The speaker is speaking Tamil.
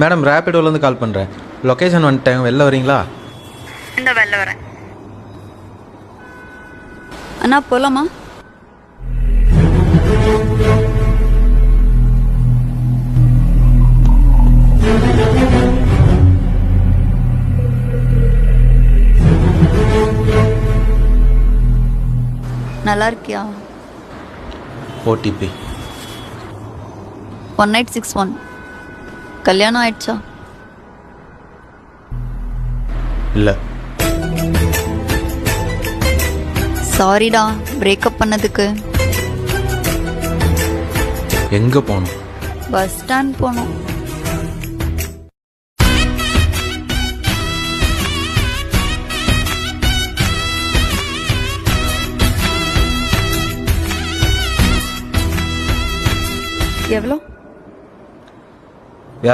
மேடம் ரேபிடோலேருந்து கால் பண்ணுறேன் லொக்கேஷன் வந்துட்டேன். வெளில வரீங்களா? இந்த வெளில வரேன். அண்ணா போலாமா? நல்லா இருக்கியா OTP one eight six one கல்யாணம் ஆயிடுச்சா? இல்லை. சாரிடா பிரேக்கப் பண்ணதுக்கு. எங்கே போகணும் பஸ் ஸ்டாண்ட் போனோம். எவ்வளோ? We